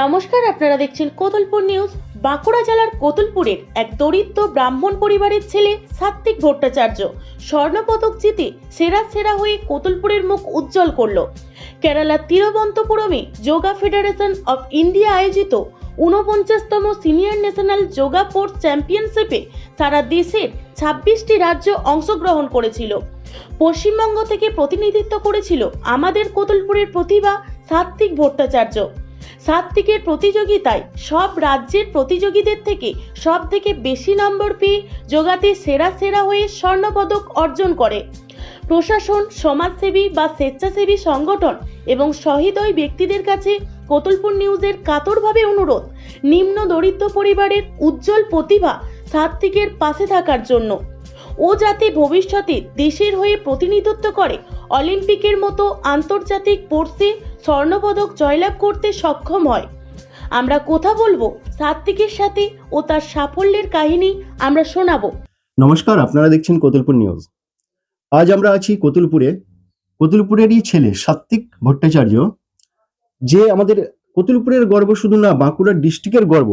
নমস্কার, আপনারা দেখছেন কোতুলপুর নিউজ। বাঁকুড়া জেলার কোতুলপুরের এক দরিদ্র ব্রাহ্মণ পরিবারের ছেলে সাত্বিক ভট্টাচার্য স্বর্ণপদক জিতে সেরা সেরা হয়ে কোতুলপুরের মুখ উজ্জ্বল করল। কেরালার তিরুবন্তপুরমে যোগা ফেডারেশন অফ ইন্ডিয়া আয়োজিত ঊনপঞ্চাশতম সিনিয়র ন্যাশনাল যোগা ফোর্স চ্যাম্পিয়নশিপে সারা দেশের ছাব্বিশটি রাজ্য অংশগ্রহণ করেছিল। পশ্চিমবঙ্গ থেকে প্রতিনিধিত্ব করেছিল আমাদের কোতুলপুরের প্রতিভা সাত্বিক ভট্টাচার্য। সাত্বিকের প্রতিযোগিতায় সব রাজ্যের প্রতিযোগীদের থেকে সব থেকে বেশি নম্বর পেয়ে যোগাতে সেরা সেরা হয়ে স্বর্ণপদক অর্জন করে। প্রশাসন, সমাজসেবী বা স্বেচ্ছাসেবী সংগঠন এবং সহৃদয় ব্যক্তিদের কাছে কোতুলপুর নিউজের কাতরভাবে অনুরোধ, নিম্ন দরিদ্র পরিবারের উজ্জ্বল প্রতিভা সাত্বিকের পাশে থাকার জন্য। ও যাতে ভবিষ্যতে দেশের হয়ে প্রতিনিধিত্ব করে। অলিম্পিকের মতো আন্তর্জাতিক স্পোর্টসে স্বর্ণপদক জয়লাভ করতে সক্ষম হয়। আমরা কথা বলব সাত্বিকের সাথে ও তার সাফল্যের কাহিনী আমরা শোনাবো। নমস্কার, আপনারা দেখছেন কতুলপুর নিউজ। আজ আমরা আছি কতুলপুরে। কতুলপুরেরই ছেলে সাত্বিক ভট্টাচার্য, যে আমাদের কতুলপুরের গর্ব শুধু না, বাঁকুড়ার ডিস্ট্রিক্টের গর্ব।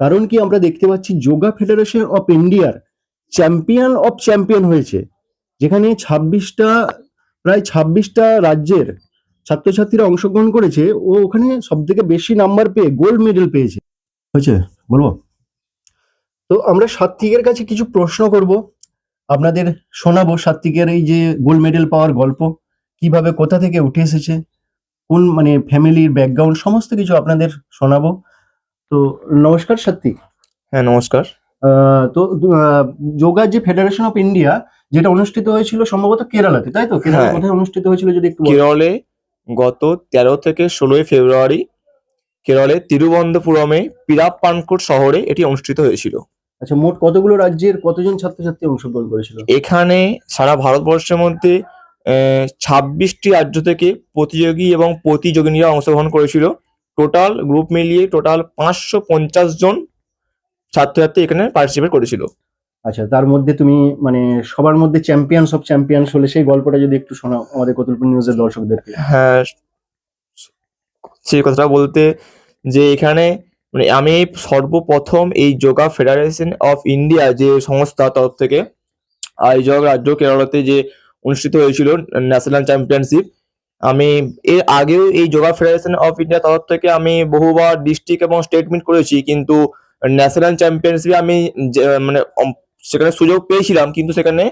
কারণ কি আমরা দেখতে পাচ্ছি যোগা ফেডারেশন অফ ইন্ডিয়ার চ্যাম্পিয়ন অফ চ্যাম্পিয়ন হয়েছে। যেখানে ছাব্বিশটা, প্রায় ছাব্বিশটা রাজ্যের ছাত্রছাত্রীরা অংশগ্রহণ করেছে। ও ওখানে সব থেকে বেশি নাম্বার পেয়ে গোল্ড মেডেল পেয়েছে। হয়েছে? বলব? তো আমরা সাত্বিকের কাছে কিছু প্রশ্ন করব। আপনাদের শোনাবো সাত্বিকের এই যে গোল্ড মেডেল পাওয়ার গল্প। কীভাবে, কোথা থেকে উঠে এসেছে? কোন মানে ফ্যামিলির ব্যাকগ্রাউন্ড সমস্ত কিছু আপনাদের শোনাবো। তো নমস্কার সাত্বিক হ্যাঁ নমস্কার। তো যোগা যে ফেডারেশন অফ ইন্ডিয়া যেটা অনুষ্ঠিত হয়েছিল সম্ভবত কেরালাতে তাই তো? কেরালা হ্যাঁ। কোথায় অনুষ্ঠিত হয়েছিল যদি একটু কেরলে গত তেরো থেকে ষোলোই ফেব্রুয়ারি কেরলে তিরুবনন্তপুরমে পিরাপ্পানকোট শহরে এটি অনুষ্ঠিত হয়েছিল। আচ্ছা মোট কতগুলো রাজ্যের কতজন ছাত্রছাত্রী অংশগ্রহণ করেছিল? এখানে সারা ভারতবর্ষের মধ্যে ছাব্বিশটি রাজ্য থেকে প্রতিযোগী এবং প্রতিযোগিনীরা অংশগ্রহণ করেছিল। টোটাল গ্রুপ মিলিয়ে টোটাল পাঁচশো পঞ্চাশ জন ছাত্রছাত্রী এখানে পার্টিসিপেট করেছিল। আচ্ছা তার মধ্যে তুমি মানে সবার মধ্যে চ্যাম্পিয়ন সব চ্যাম্পিয়ন্স হলে সেই গল্পটা যদি একটু শোনাও আমাদের কতুলপুর নিউজের দর্শকদেরকে। হ্যাঁ সেই কথাটা বলতে যে এখানে মানে আমি সর্বপ্রথম এই যোগা ফেডারেশন অফ ইন্ডিয়া যে সংস্থা তরফ থেকে আয়োজক রাজ্য কেরলাতে যে অনুষ্ঠিত হয়েছিল ন্যাশনাল চ্যাম্পিয়নশিপ আমি এর আগেও এই যোগা ফেডারেশন অফ ইন্ডিয়া তরফ থেকে আমি বহুবার ডিস্ট্রিক্ট এবং স্টেট মিট করেছি কিন্তু ন্যাশনাল চ্যাম্পিয়নশিপে আমি মানে সেখানে সুযোগ পেয়েছিলাম, কিন্তু সেখানে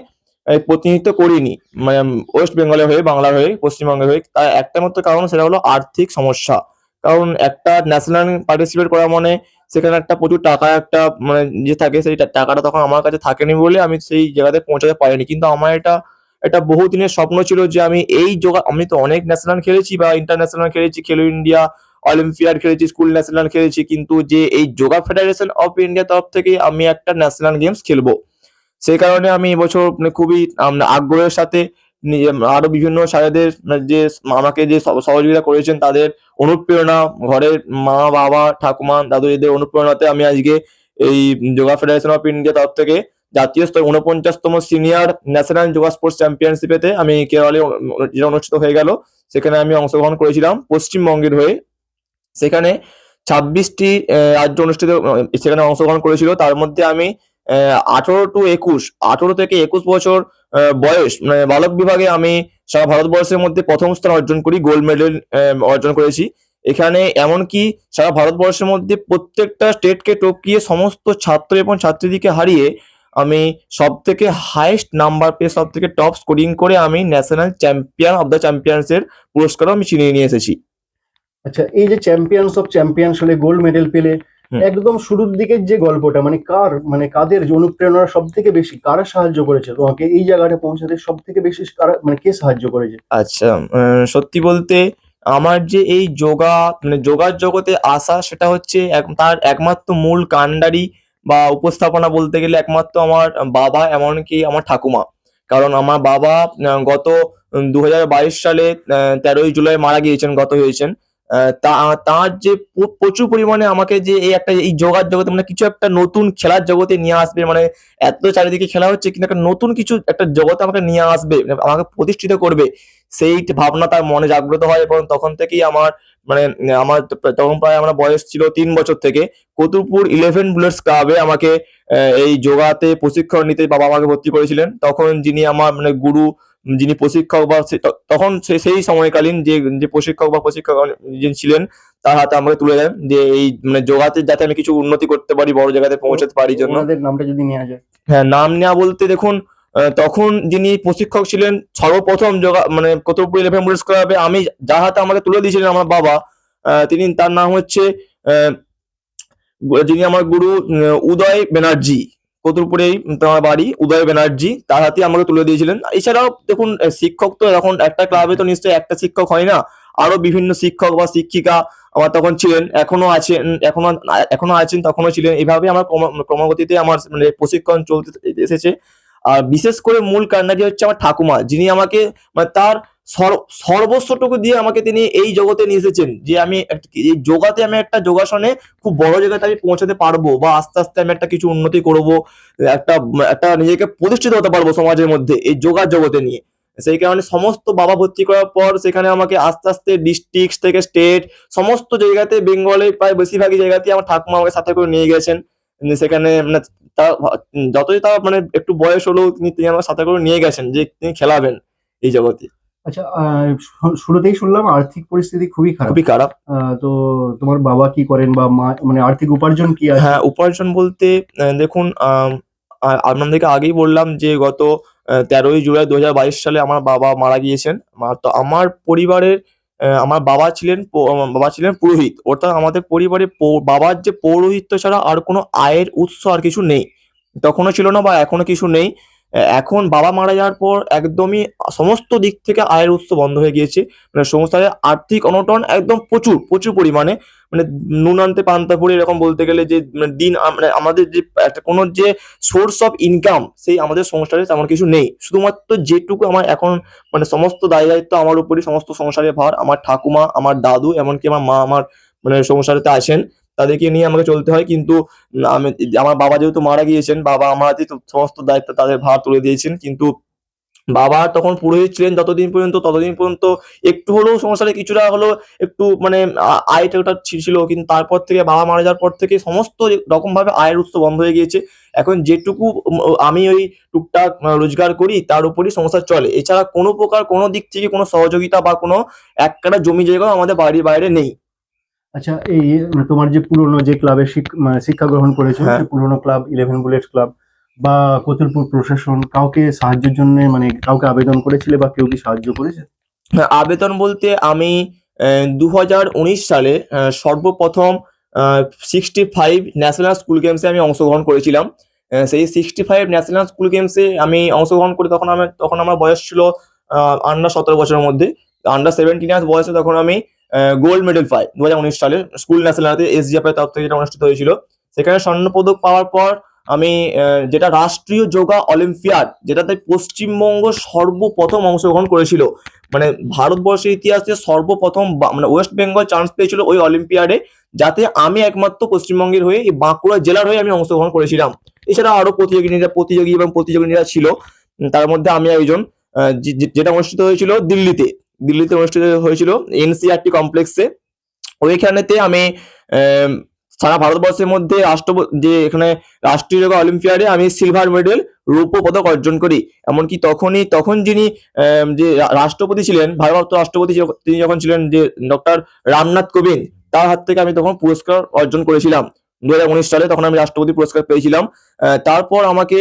প্রতিনিধিত্ব করিনি। মানে ওয়েস্ট বেঙ্গলের হয়ে, বাংলার হয়ে পশ্চিমবঙ্গের হয়ে, তার একটা মাত্র কারণ সেটা হলো আর্থিক সমস্যা। কারণ একটা ন্যাশনাল পার্টিসিপেট করা মানে সেখানে একটা প্রচুর টাকা, একটা মানে যে থাকে, সেই টাকাটা তখন আমার কাছে থাকেনি বলে আমি সেই জায়গাতে পৌঁছাতে পারিনি। কিন্তু আমার এটা এটা বহু দিনের স্বপ্ন ছিল যে আমি এই যোগা, আমি তো অনেক ন্যাশনাল খেলেছি বা ইন্টারন্যাশনাল খেলেছি, খেলো ইন্ডিয়া অলিম্পিয়াড খেলেছি স্কুল ন্যাশনাল খেলেছি, কিন্তু যে এই যোগা ফেডারেশন অফ ইন্ডিয়া তরফ থেকে আমি একটা ন্যাশনাল গেমস খেলব। সেই কারণে আমি এবছর মানে খুবই আগ্রহের সাথে আরও বিভিন্ন স্যারেদের যে আমাকে যে সহযোগিতা করেছেন, তাদের অনুপ্রেরণা, ঘরের মা, বাবা, ঠাকুমা, দাদু এদের অনুপ্রেরণাতে আমি আজকে এই যোগা ফেডারেশন অফ ইন্ডিয়া তরফ থেকে জাতীয় স্তর উনপঞ্চাশতম সিনিয়র ন্যাশনাল যোগা স্পোর্টস চ্যাম্পিয়নশিপেতে আমি কেরলে যেটা অনুষ্ঠিত হয়ে গেল, সেখানে আমি অংশগ্রহণ করেছিলাম পশ্চিমবঙ্গের হয়ে। সেখানে ছাব্বিশটি রাজ্য অনুষ্ঠিত সেখানে অংশগ্রহণ করেছিল। তার মধ্যে আমি আঠারো টু একুশ, আঠারো থেকে একুশ বছর বয়স মানে বালক বিভাগে আমি সারা ভারতবর্ষের মধ্যে প্রথম স্থান অর্জন করি গোল্ড মেডেল অর্জন করেছি। এখানে এমনকি সারা ভারতবর্ষের মধ্যে প্রত্যেকটা স্টেটকে টপকিয়ে সমস্ত ছাত্র এবং ছাত্রীদেরকে হারিয়ে আমি সব থেকে হাইয়েস্ট নাম্বার পেয়ে সব থেকে টপ স্কোরিং করে আমি ন্যাশনাল চ্যাম্পিয়ন অফ দ্য চ্যাম্পিয়ন্সের পুরস্কারও আমি ছিনিয়ে নিয়ে এসেছি। আচ্ছা এই যে চ্যাম্পিয়ন্স অফ চ্যাম্পিয়ন্স হলে গোল্ড মেডেল পেলে একদম শুরুর দিকের যে গল্পটা মানে কার মানে কাদের অনুপ্রেরণা সব থেকে বেশি কারা সাহায্য করেছে তোমাকে এই জায়গাটা পৌঁছাতে সব থেকে বেশি কারা মানে কে সাহায্য করেছে? আচ্ছা সত্যি বলতে আমার যে এই যোগা মানে যোগার জগতে আসা সেটা হচ্ছে তার একমাত্র মূল কাণ্ডারি বা উপস্থাপনা বলতে গেলে একমাত্র আমার বাবা এমনকি আমার ঠাকুমা। কারণ আমার বাবা গত দু হাজার বাইশ সালে তেরোই জুলাই মারা গিয়েছেন গত হয়েছেন। তার যে প্রচুর পরিমাণে আমাকে যে এই একটা, এই জোগার জগতে মানে কিছু একটা নতুন খেলার জগতে নিয়ে আসবে মানে এত চারিদিকে খেলা হচ্ছে কিন্তু একটা নতুন কিছু একটা জগতে আমাকে নিয়ে আসবে মানে আমাকে প্রতিষ্ঠিত করবে, সেই ভাবনা তার মনে জাগ্রত হয় এবং তখন থেকেই আমার মানে আমার তখন প্রায় আমার বয়স ছিল তিন বছর থেকে কতুলপুর ইলেভেন বুলেটস ক্লাবে আমাকে এই যোগাতে প্রশিক্ষণ নিতে বাবা আমাকে ভর্তি করেছিলেন, তখন যিনি আমার মানে গুরু যিনি প্রশিক্ষক বা তখন সেই সময়কালীন যে যে প্রশিক্ষক বা প্রশিক্ষক যিনি ছিলেন তার হাতে আমাকে তুলে দেন যে এই মানে যোগাতে যাতে আমি কিছু উন্নতি করতে পারি বড় জায়গাতে পৌঁছাতে পারি জন্য। নামটা যদি নেওয়া যায়। হ্যাঁ নাম নেওয়া বলতে দেখুন তখন যিনি প্রশিক্ষক ছিলেন সর্বপ্রথম যোগা মানে কতপুর ইলেভেন বুলেটস ক্লাবে আমি যার হাতে আমাকে তুলে দিয়েছিলেন আমার বাবা আহ, তিনি তার নাম হচ্ছে আহ, যিনি আমার গুরু উদয় ব্যানার্জি কতুলপুরেই তোমার বাড়ি, উদয় ব্যানার্জি, তার হাতে আমাকে তুলে দিয়েছিলেন। এছাড়াও দেখুন শিক্ষক তো এখন একটা ক্লাবে তো নিশ্চয়ই একটা শিক্ষক হয় না। আরও বিভিন্ন শিক্ষক বা শিক্ষিকা আমার তখন ছিলেন, এখনও আছেন, এখনও এখনও আছেন তখনও ছিলেন। এইভাবে আমার ক্রম- ক্রমাগতিতে আমার মানে প্রশিক্ষণ চলতে এসেছে। আর বিশেষ করে মূল কান্ডারি হচ্ছে আমার ঠাকুমা, যিনি আমাকে মানে তার সর্বস্বটুকু দিয়ে আমাকে তিনি এই জগতে নিয়ে এসেছেন যে আমি এই যোগাতে আমি একটা যোগাসনে খুব বড় জায়গাতে আমি পৌঁছাতে পারব বা আস্তে আস্তে আমি একটা কিছু উন্নতি করব, একটা একটা নিজেকে প্রতিষ্ঠিত হতে পারব সমাজের মধ্যে এই যোগা জগতে নিয়ে। সেই কারণে সমস্ত বাবা ভর্তি করার পর সেখানে আমাকে আস্তে আস্তে ডিস্ট্রিক্ট থেকে স্টেট সমস্ত জায়গাতে বেঙ্গলে প্রায় বেশিরভাগই জায়গাতে আমার ঠাকুমা আমাকে সাথে করে নিয়ে গেছেন। সেখানে মানে যতই তার মানে একটু বয়স হলেও তিনি আমার সাথে করে নিয়ে গেছেন যে তিনি খেলাবেন এই জগতে। আচ্ছা শুরুতেই শুনলাম আর্থিক পরিস্থিতি খুবই খারাপ। খুবই খারাপ। তো তোমার বাবা কি করেন বা মা মানে আর্থিক উপার্জন কি আছে? হ্যাঁ উপার্জন বলতে দেখুন আপনাদেরকে আগেই বললাম যে গত তেরোই জুলাই দু হাজার বাইশ সালে আমার বাবা মারা গিয়েছেন। তো আমার পরিবারের আমার বাবা ছিলেন বাবা ছিলেন পুরোহিত। অর্থাৎ আমাদের পরিবারে বাবার যে পৌরোহিত্য ছাড়া আর কোনো আয়ের উৎস আর কিছু নেই। তখনও ছিল না বা এখনও কিছু নেই। এখন বাবা মারা যাওয়ার পর একদমই সমস্ত দিক থেকে আয়ের উৎস বন্ধ হয়ে গিয়েছে। মানে সংসারে আর্থিক অনটন একদম প্রচুর প্রচুর পরিমাণে। মানে নুন আনতে পান্তা ফুরি এরকম বলতে গেলে যে মানে দিন মানে আমাদের যে, একটা কোনো যে সোর্স অফ ইনকাম সেই আমাদের সংসারে তেমন কিছু নেই। শুধুমাত্র যেটুকু আমার এখন মানে সমস্ত দায় দায়িত্ব আমার উপরই সমস্ত সংসারের ভার। আমার ঠাকুমা, আমার দাদু, এমনকি আমার মা, আমার মানে সংসারেতে আছেন। তাদেরকে নিয়ে আমাকে চলতে হয়। কিন্তু আমি, আমার বাবা যেহেতু মারা গিয়েছেন, বাবা আমার হাতে সমস্ত দায়িত্ব তাদের ভার তুলে দিয়েছেন। কিন্তু বাবা তখন পুরোহিত ছিলেন যতদিন পর্যন্ত, ততদিন পর্যন্ত একটু হলেও সংসারে কিছুটা হলেও একটু মানে আয়টা ওটা ছিল। কিন্তু তারপর থেকে, বাবা মারা যাওয়ার পর থেকে সমস্ত রকম ভাবে আয়ের উৎস বন্ধ হয়ে গিয়েছে। এখন যেটুকু আমি ওই টুকটাক রোজগার করি, তার উপরই সংসার চলে। এছাড়া কোনো প্রকার কোনো দিক থেকে কোনো সহযোগিতা বা কোনো এক কাটা জমি জায়গাও আমাদের বাড়ির বাইরে নেই। আচ্ছা এই মানে তোমার যে পুরনো যে ক্লাবে শিক্ষা গ্রহণ করেছ হ্যাঁ। পুরনো ক্লাব ইলেভেন বুলেট ক্লাব বা কতুলপুর প্রশাসন কাউকে সাহায্যের জন্য মানে কাউকে আবেদন করেছিলে বা কেউ কি সাহায্য করেছে? আবেদন বলতে আমি দু হাজার উনিশ সালে সর্বপ্রথম সিক্সটি ফাইভ ন্যাশনাল স্কুল গেমসে আমি অংশগ্রহণ করেছিলাম। সেই সিক্সটি ফাইভ ন্যাশনাল স্কুল গেমসে আমি অংশগ্রহণ করি তখন আমার তখন আমার বয়স ছিল আন্ডার সতেরো বছরের মধ্যে। আন্ডার সেভেন্টিন ইয়ার্স বয়সে তখন আমি গোল্ড মেডেল পাই দু সালে স্কুল ন্যাশনালতে এসজিএফ এর তরফ থেকে যেটা অনুষ্ঠিত হয়েছিল। সেখানে স্বর্ণপদক পাওয়ার পর আমি যেটা রাষ্ট্রীয় যোগা অলিম্পিয়াড, যেটাতে পশ্চিমবঙ্গ সর্বপ্রথম অংশগ্রহণ করেছিল মানে ভারতবর্ষের ইতিহাসে সর্বপ্রথম মানে ওয়েস্ট বেঙ্গল চান্স পেয়েছিল ওই অলিম্পিয়াডে, যাতে আমি একমাত্র পশ্চিমবঙ্গের হয়ে, এই বাঁকুড়া জেলার হয়ে আমি অংশগ্রহণ করেছিলাম। এছাড়া আরও প্রতিযোগিনীরা, প্রতিযোগী এবং প্রতিযোগিনীরা ছিল। তার মধ্যে আমি একজন যেটা অনুষ্ঠিত হয়েছিল দিল্লিতে। দিল্লিতে অনুষ্ঠিত হয়েছিল এনসিআরটি কমপ্লেক্সে। ওইখানেতে আমি সারা ভারতবর্ষের মধ্যে রাষ্ট্র যে এখানে রাষ্ট্রীয় যোগা অলিম্পিয়াডে আমি সিলভার মেডেল রৌপ্য পদক অর্জন করি। এমনকি তখনই, তখন যিনি যে রাষ্ট্রপতি ছিলেন, ভারপ্রাপ্ত রাষ্ট্রপতি তিনি যখন ছিলেন যে ডক্টর রামনাথ কোবিন্দ, তার হাত থেকে আমি তখন পুরস্কার অর্জন করেছিলাম। দু হাজার উনিশ সালে তখন আমি রাষ্ট্রপতি পুরস্কার পেয়েছিলাম। তারপর আমাকে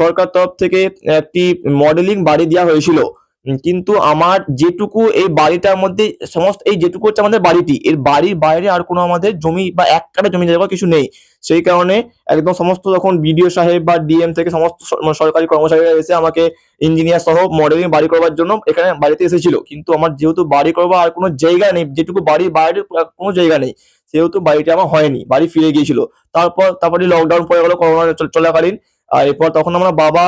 সরকার তরফ থেকে একটি মডেলিং বাড়ি দেওয়া হয়েছিল। কিন্তু আমার যেটুকু এই বাড়িটার মধ্যে, সমস্ত এই যেটুকু হচ্ছে আমাদের বাড়িটি, এর বাড়ির বাইরে আর কোনো আমাদের জমি বা এক কাটা জমি জায়গা কিছু নেই। সেই কারণে একদম সমস্ত যখন বিডিও সাহেব বা ডিএম থেকে সমস্ত মানে সরকারি কর্মচারীরা এসে আমাকে ইঞ্জিনিয়ার সহ মডেলিং বাড়ি করবার জন্য এখানে বাড়িতে এসেছিল। কিন্তু আমার যেহেতু বাড়ি করবার আর কোনো জায়গা নেই, যেটুকু বাড়ির বাইরে কোনো জায়গা নেই, সেহেতু বাড়িটা আমার হয়নি, বাড়ি ফিরে গিয়েছিল। তারপর তারপরে লকডাউন পড়ে গেল করোনা চল- চলাকালীন। আর এরপর তখন আমরা বাবা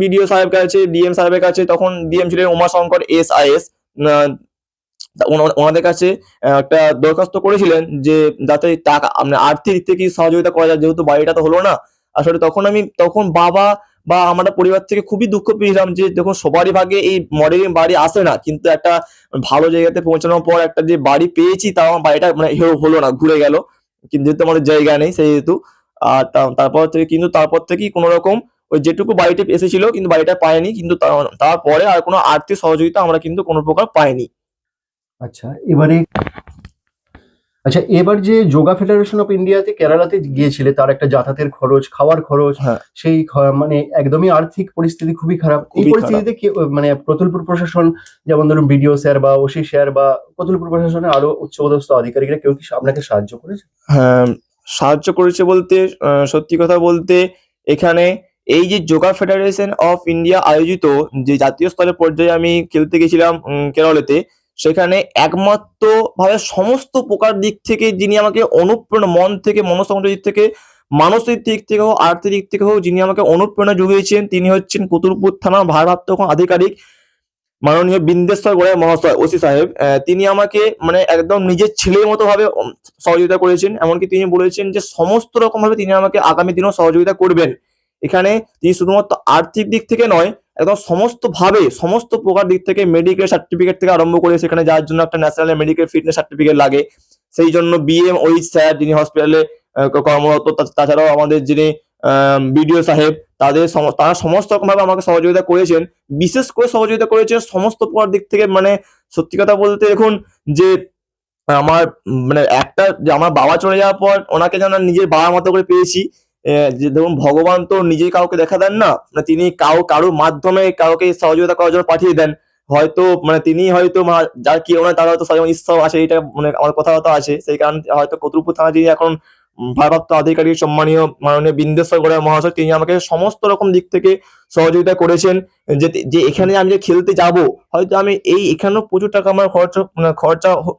বিডিও সাহেবের কাছে ডিএম সাহেবের কাছে, তখন ডিএম ছিলেন উমাশঙ্কর এস আই এস ওনাদের কাছে একটা দরখাস্ত করেছিলেন যে যাতে টাকা মানে আর্থিক দিক থেকে সহযোগিতা করা যায়, যেহেতু বাড়িটা তো হলো না। আসলে তখন আমি, তখন বাবা বা আমরা পরিবার থেকে খুবই দুঃখ পেয়েছিলাম যে দেখুন সবারই ভাগে এই মডেলিং বাড়ি আসে না, কিন্তু একটা ভালো জায়গাতে পৌঁছানোর পর একটা যে বাড়ি পেয়েছি, তাও আমার বাড়িটা মানে হলো না, ঘুরে গেল। কিন্তু যেহেতু আমাদের জায়গা নেই সেই হেতু আর তা- তারপর থেকে কিন্তু তারপর থেকেই কোনো রকম ওই যেটুকু বাড়িতে এসেছিল কিন্তু বাড়িটা পায়নি কিন্তু তারপরে আর কোনো আর্থিক সহযোগিতা আমরা কিন্তু কোনো প্রকার পাইনি। আচ্ছা এবারে আচ্ছা এবার যে যোগা ফেডারেশন অফ ইন্ডিয়াতে কেরালাতে গিয়েছিলে তার একটা যাতায়াতের খরচ খাওয়ার খরচ হ্যাঁ। সেই মানে একদমই আর্থিক পরিস্থিতি খুবই খারাপ। এই পরিস্থিতিতে মানে প্রতুলপুর প্রশাসন যেমন ধরুন বিডিও স্যার বা ওসি স্যার বা প্রতুলপুর প্রশাসনের আরও উচ্চপদস্থ আধিকারিকরা কেউ কি আপনাকে সাহায্য করেছে? হ্যাঁ সাহায্য করেছে বলতে সত্যি কথা বলতে, এখানে এই যে যোগা ফেডারেশন অফ ইন্ডিয়া আয়োজিত যে জাতীয় স্তরের পর্যায়ে আমি খেলতে গেছিলাম কেরলেতে, সেখানে একমাত্র ভাবে সমস্ত প্রকার দিক থেকে যিনি আমাকে অনুপ্রেরণা, মন থেকে, মনসংযোগ দিক থেকে, মানসিক দিক থেকে হোক, আর্থিক দিক থেকে হোক, যিনি আমাকে অনুপ্রেরণা জুগিয়েছেন তিনি হচ্ছেন কুতুলপুর থানার ভারপ্রাপ্ত আধিকারিক মাননীয় বিন্দেশ্বর গোড়ায় মহাশয়, ওসি সাহেব তিনি আমাকে মানে একদম নিজের ছেলের মতো ভাবে সহযোগিতা করেছেন। এমনকি তিনি বলেছেন যে, সমস্ত রকম ভাবে তিনি আমাকে আগামী দিনেও সহযোগিতা করবেন। এখানে তিনি শুধুমাত্র আর্থিক দিক থেকে নয়, একদম সমস্ত ভাবে সমস্ত প্রকার দিক থেকে মেডিকেল সার্টিফিকেট থেকে আরম্ভ করে সেখানে যাওয়ার জন্য একটা ন্যাশনাল মেডিকেল ফিটনেস সার্টিফিকেট লাগে। সেই জন্য বিএম ওই স্যার যিনি হসপিটালে কর্মরত তাছাড়াও আমাদের যিনি বিডিও সাহেব, তাদের তারা সমস্ত রকমভাবে আমাকে সহযোগিতা করেছেন। বিশেষ করে সহযোগিতা করেছেন সমস্ত প্রকার দিক থেকে মানে সত্যি কথা বলতে দেখুন যে, আমার মানে একটা আমার বাবা চলে যাওয়ার পর ওনাকে যেন নিজের বাবা মতো করে পেয়েছি। যে ধরুন ভগবান তো নিজেই কাউকে দেখা দেন না মানে তিনি কাউ, কারোর মাধ্যমে কাউকে সহযোগিতা করার জন্য পাঠিয়ে দেন। হয়তো মানে তিনি হয়তো যার কি, ওনার তার হয়তো ঈশ্বর আছে এটা মানে আমার কথাবার্তা আছে। সেই কারণে হয়তো কতুলপুর থানা যিনি এখন ভারপ্রাপ্ত আধিকারিক সম্মানীয় মাননীয় বিন্দেশ্বর গোড়ায় মহাশয়, তিনি আমাকে সমস্ত রকম দিক থেকে সহযোগিতা করেছেন যে যে এখানে আমি যে খেলতে যাব, হয়তো আমি এই এখানেও প্রচুর টাকা আমার খরচা মানে খরচা হ-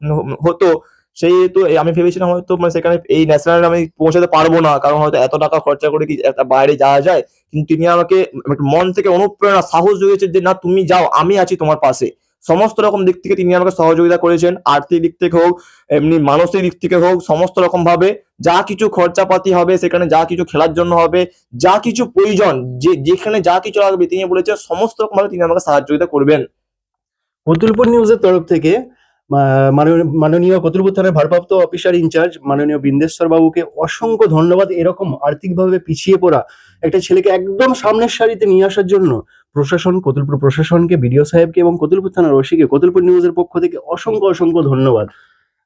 হতো। সেই হেতু আমি ভেবেছিলাম হয়তো মানে সেখানে এই ন্যাশনাল আমি পৌঁছাতে পারব না, কারণ হয়তো এত টাকা খরচা করে কি একটা বাইরে যাওয়া যায়। কিন্তু তিনি আমাকে মন থেকে অনুপ্রেরণা, সাহস জুগিয়েছে যে, না, তুমি যাও, আমি আছি তোমার পাশে। সমস্ত রকম দিক থেকে তিনি আমাকে সহযোগিতা করেছেন, আর্থিক দিক থেকে হোক, এমনি মানসিক দিক থেকে হোক, সমস্ত রকম ভাবে যা কিছু খরচাপাতি হবে, সেখানে যা কিছু খেলার জন্য হবে, যা কিছু প্রয়োজন, যে, যেখানে যা কিছু লাগবে, তিনি বলেছেন, সমস্ত রকম ভাবে তিনি আমাকে সাহায্যতা করবেন। অতুলপুর নিউজের তরফ থেকে মাননীয়- কতুলপুর থানার ভারপ্রাপ্ত অফিসার ইনচার্জ মাননীয় বিন্দেশ্বর বাবুকে অসংখ্য ধন্যবাদ এরকম আর্থিকভাবে পিছিয়ে পড়া একটা ছেলেকে একদম সামনের সারিতে নিয়ে আসার জন্য প্রশাসন কতুলপুর প্রশাসনকে বিডিও সাহেবকে এবং কতুলপুর থানার ওসিকে কতুলপুর নিউজের পক্ষ থেকে অসংখ্য অসংখ্য ধন্যবাদ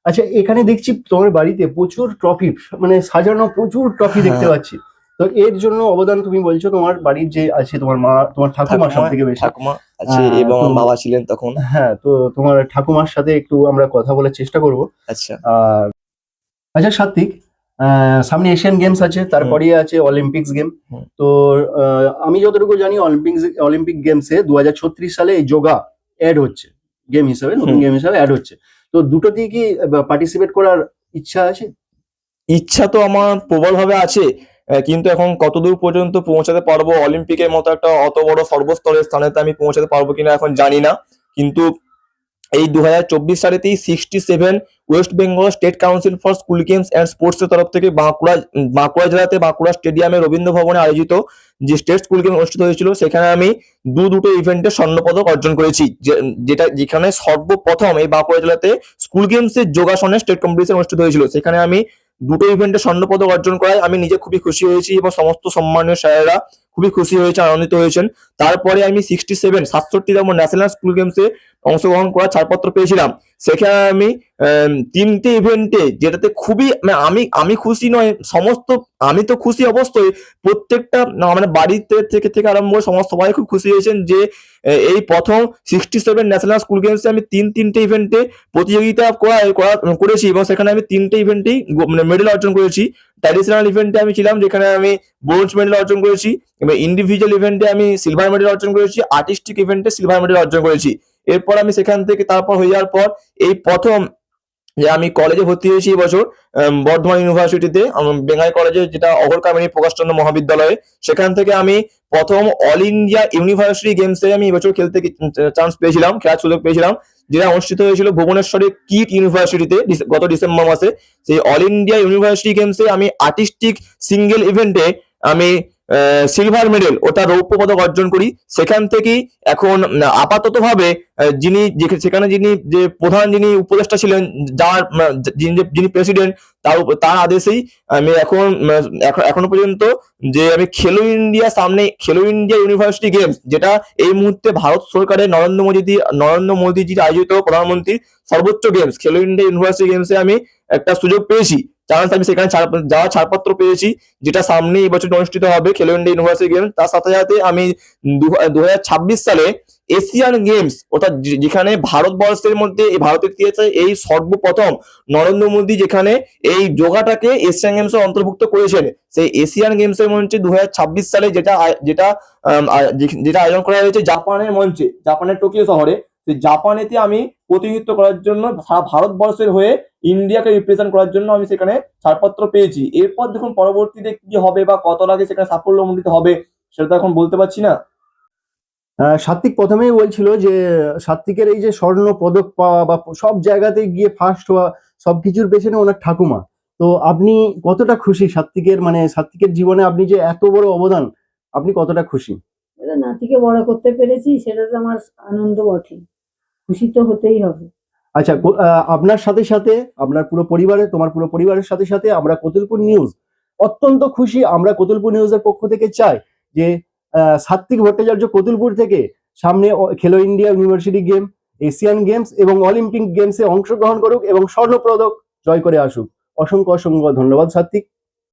আচ্ছা এখানে দেখছি তোমার বাড়িতে প্রচুর ট্রফি মানে সাজানো প্রচুর ট্রফি দেখতে হ্যাঁ। পাচ্ছি তো এর জন্য অবদান তুমি বলছো তোমার বাড়ির যে আছে তোমার মা তোমার ঠাকুমা সব থেকে বেশি। ঠাকুমা আছে এবং বাবা ছিলেন তখন। হ্যাঁ তো তোমার ঠাকুমার সাথে একটু আমরা কথা বলার চেষ্টা করব। আচ্ছা। আচ্ছা সাত্বিক সামনে এশিয়ান গেমস আছে তারপরে আছে অলিম্পিক্স গেম তো আমি যতটুকু জানি অলিম্পিক্স অলিম্পিক গেমসে দু হাজার ছত্রিশ সালে এই যোগা অ্যাড হচ্ছে। গেম হিসাবে নতুন গেম হিসাবে অ্যাড হচ্ছে। তো দুটো দুটোতেই কি পার্টিসিপেট করার ইচ্ছা আছে? ইচ্ছা তো আমার প্রবলভাবে আছে। কিন্তু এখন কতদূর পর্যন্ত পৌঁছাতে পারব? অলিম্পিকের মতো একটা অত বড় সর্বস্তরের স্থানেতে আমি পৌঁছাতে পারব কিনা এখন জানি না। কিন্তু এই দু হাজার চব্বিশ সালেতেই sixty seven West Bengal state council for school games and sports এর তরফ থেকে বাঁকুড়া বাঁকুড়া জেলাতে বাঁকুড়া স্টেডিয়ামে রবীন্দ্র ভবনে আয়োজিত যে স্টেট স্কুল গেম অনুষ্ঠিত হয়েছিল, সেখানে আমি দু দুটো ইভেন্টে স্বর্ণপদক অর্জন করেছি। যেটা, যেখানে সর্বপ্রথম এই বাঁকুড়া জেলাতে স্কুল গেমসের যোগাসনে স্টেট কম্পিটিশন অনুষ্ঠিত হয়েছিল। সেখানে আমি দুটো ইভেন্টে স্বর্ণপদক অর্জন করায় আমি নিজে খুবই খুশি হয়েছি এবং সমস্ত সম্মানীয় স্যারেরা খুবই খুশি হয়েছে, আনন্দিত হয়েছেন। তারপরে আমি সিক্সটি সেভেন সাতষট্টি সাতষট্টিতম ন্যাশনাল স্কুল গেমসে অংশগ্রহণ করার ছাড়পত্র পেয়েছিলাম। সেখানে আমি তিনটে ইভেন্টে যেটাতে খুবই মানে আমি আমি খুশি নয়, সমস্ত, আমি তো খুশি অবশ্যই, প্রত্যেকটা মানে বাড়িতে থেকে থেকে আরম্ভ করে সমস্ত সবাই খুব খুশি হয়েছেন যে এই প্রথম সিক্সটি সেভেন ন্যাশনাল স্কুল গেমসে আমি তিন, তিনটে ইভেন্টে প্রতিযোগিতা করা- করেছি এবং সেখানে আমি তিনটে ইভেন্টেই মানে মেডেল অর্জন করেছি। ট্র্যাডিশনাল ইভেন্টে আমি ছিলাম, যেখানে আমি ব্রোঞ্জ মেডেল অর্জন করেছি, এবং ইন্ডিভিজুয়াল ইভেন্টে আমি সিলভার মেডেল অর্জন করেছি আর্টিস্টিক ইভেন্টে সিলভার মেডেল অর্জন করেছি। এরপর আমি সেখান থেকে তারপর হয়ে যাওয়ার পর এই প্রথম যে আমি কলেজে ভর্তি হয়েছি এবছর বর্ধমান ইউনিভার্সিটিতে বেঙ্গাই কলেজে যেটা অঘর কামিনী প্রকাশচন্দ্র মহাবিদ্যালয়ে, সেখান থেকে আমি প্রথম অল ইন্ডিয়া ইউনিভার্সিটি গেমসে আমি এবছর খেলতে চান্স পেয়েছিলাম, খেলার সুযোগ পেয়েছিলাম, যেটা অনুষ্ঠিত হয়েছিল ভুবনেশ্বরের কিট ইউনিভার্সিটিতে গত ডিসেম্বর মাসে। সেই অল ইন্ডিয়া ইউনিভার্সিটি গেমসে আমি আর্টিস্টিক সিঙ্গেল ইভেন্টে আমি সিলভার মেডেল ওটা রৌপ্য পদক অর্জন করি। সেখান থেকেই এখন আপাতত ভাবে যিনি সেখানে যিনি যে প্রধান যিনি উপদেষ্টা ছিলেন, যার যিনি প্রেসিডেন্ট তার তার আদেশেই আমি এখন এখন- পর্যন্ত যে আমি খেলো ইন্ডিয়া সামনে, খেলো ইন্ডিয়া ইউনিভার্সিটি গেমস যেটা এই মুহূর্তে ভারত সরকারের নরেন্দ্র মোদী নরেন্দ্র মোদীজি আয়োজিত প্রধানমন্ত্রী সর্বোচ্চ গেমস খেলো ইন্ডিয়া ইউনিভার্সিটি গেমসে আমি একটা সুযোগ পেয়েছি। আমি সেখানে ছাড়- যাওয়ার ছাড়পত্র পেয়েছি, যেটা সামনে এই বছর অনুষ্ঠিত হবে খেলো ইন্ডিয়া ইউনিভার্সিটি গেমস তার সাথে সাথে আমি দু হাজার ছাব্বিশ সালে এশিয়ান গেমস অর্থাৎ যেখানে ভারতবর্ষের মধ্যে ভারতের ইতিহাসে এই সর্বপ্রথম নরেন্দ্র মোদী যেখানে এই যোগাটাকে এশিয়ান গেমসে অন্তর্ভুক্ত করেছেন। সেই এশিয়ান গেমসের মঞ্চে দু হাজার ছাব্বিশ সালে যেটা যেটা যেটা আয়োজন করা হয়েছে জাপানের মঞ্চে, জাপানের টোকিও শহরে। সেই জাপানেতে আমি প্রতিনিধিত্ব করার জন্য সারা ভারতবর্ষের হয়ে ইন্ডিয়াকে রিপ্রেজেন্ট করার জন্য আমি সেখানে ছাড়পত্র পেয়েছি। এরপর দেখুন পরবর্তীতে কি হবে বা কত লাগে সেখানে সাফল্য সাফল্যমণ্ডিত হবে সেটা তো এখন বলতে পারছি না। আহ, সাত্বিক প্রথমেই বলছিল যে সাত্বিকের এই যে স্বর্ণ পদক পাওয়া বা সব জায়গাতে গিয়ে ফার্স্ট হওয়া সবকিছুর পেছনে ওনার ঠাকুমা। তো আপনি কতটা খুশি সাত্বিকের মানে সাত্বিকের জীবনে আপনি যে এত বড় অবদান আপনি কতটা খুশি? নাতিকে বড় করতে পেরেছি সেটা তো আমার আনন্দ বটে খুশি তো হতেই হবে। আচ্ছা আপনার সাথে সাথে, আপনার পুরো পরিবারে, তোমার পুরো পরিবারের সাথে সাথে আমরা কতুলপুর নিউজ অত্যন্ত খুশি, আমরা কতুলপুর নিউজের পক্ষ থেকে চাই যে সাত্বিক ভট্টাচার্য কতুলপুর থেকে সামনে খেলো India university game Asian Games এবং অলিম্পিক গেমসে অংশগ্রহণ করুক এবং স্বর্ণপদক জয় করে আসুক। অসংখ্য অসংখ্য ধন্যবাদ সাত্বিক